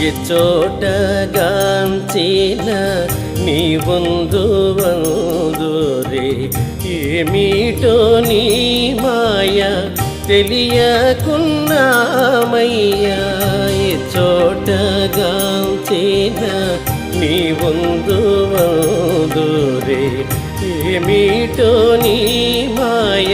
ఎచ్చోటగాంచిన నీ వందు వందురే ఏమిటో నీ మాయ తెలియకున్నామయ్యా. ఎచ్చోటగాంచిన నీ వందు వందురే ఏమిటో నీ మాయ